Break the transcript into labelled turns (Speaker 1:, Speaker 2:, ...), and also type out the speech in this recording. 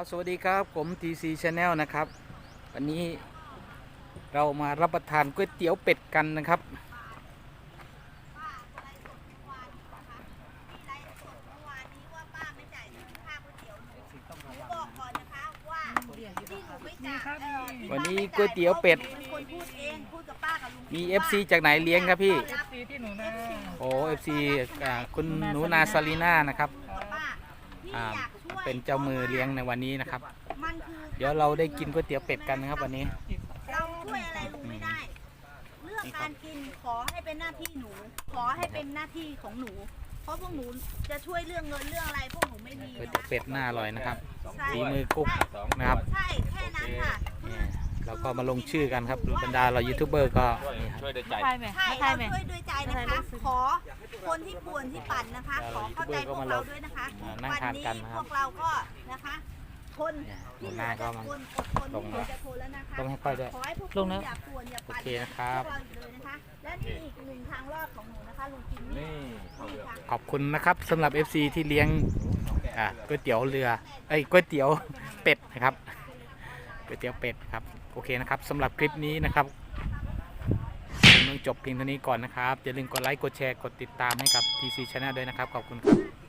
Speaker 1: ครับสวัสดีครับผม TC Channel นะครับ วันนี้เรามารับประทานก๋วยเตี๋ยวเป็ดกันนะครับ วันนี้ก๋วยเตี๋ยวเป็ด
Speaker 2: คนพูดเองพูดกับป้ากับลุง
Speaker 1: มี FC จากไหนเลี้ยงครับพี่
Speaker 3: ซีที่หนูนะ
Speaker 1: โอ้ FC อ่าคุณหนูนาซาลีน่านะครับ
Speaker 2: ป้าพี่
Speaker 1: อ่า
Speaker 2: อยากช่วย
Speaker 1: เป็นเจ้ามือเลี้ยงในวันนี้นะครับ
Speaker 2: มันคือ
Speaker 1: เดี๋ยวเราได้กินก๋วยเตี๋ยวเป็ดกันนะครับวันนี้
Speaker 2: เราช่วยอะไรลุงไม่ได้ เรื่องการกินขอให้เป็นหน้าที่หนู ขอให้เป็นหน้าที่ของหนู เพราะพวกหนูจะช่วยเรื่องเงินเรื่องอะไรพวกหนูไม่มี
Speaker 1: ก๋วยเตี๋ยวเป็ดน่าอร่อยนะครับ
Speaker 2: ใช่
Speaker 1: ฝีมือกุ๊กนะครับ
Speaker 2: ใช่แค่นั้นค่ะ
Speaker 1: เนี่ย เราก็มาลงชื่อกันครับบรรดาเรายูทูบเบอร์ก็นี่ครับ
Speaker 3: ช่วยด้วยใจ
Speaker 4: ใช่ไหม
Speaker 2: ใช่
Speaker 4: ใช่
Speaker 2: เรา
Speaker 4: ไหม
Speaker 2: ช่วยด้วยใจนะคะ ขอคนที่ป่วนที่ปั่นนะคะ ขอเข้าใจพวกเราด้วยนะคะ
Speaker 1: อ่านั่ง
Speaker 2: วั
Speaker 1: ทาน
Speaker 2: นี้
Speaker 1: กันนะค
Speaker 2: พ
Speaker 1: รับ
Speaker 2: วกเราก็นะคะทน
Speaker 1: เนี่ยหั
Speaker 2: ที่
Speaker 1: ว
Speaker 2: เห
Speaker 1: ห
Speaker 2: ลื
Speaker 1: น้า
Speaker 2: อ
Speaker 1: ก็
Speaker 2: จะ
Speaker 1: มา
Speaker 2: ทนอดทน
Speaker 1: ลง
Speaker 2: ที่เหลือจะทนแล้วนะคะ
Speaker 1: ต้องให้ค่อยด้วย
Speaker 2: ขอให้พวก
Speaker 4: ล
Speaker 2: คุ
Speaker 4: ง
Speaker 2: ณ
Speaker 4: นะ
Speaker 2: อย่าป่วนอย่าปั่น
Speaker 1: โอเคนะครับ
Speaker 2: พวกเราเลยนะคะ และนี่อีกหนึ่งทางรอดของหนูนะคะลุงจิมมี่
Speaker 3: นี่
Speaker 2: นี่ค่ะ
Speaker 1: ขอบคุณนะครับสำหรับ FC ที่เลี้ยงอ่าก๋วยเตี๋ยวเรือเอ้ยก๋วยเตี๋ยวเป็ดนะครับก๋วยเตี๋ยวเป็ดครับ โอเคนะครับสำหรับคลิปนี้นะครับผมต้องจบเพียงเท่านี้ก่อนนะครับอย่าลืมกดไลค์กดแชร์กดติดตามให้กับ TC Channel ด้วยนะครับขอบคุณครับ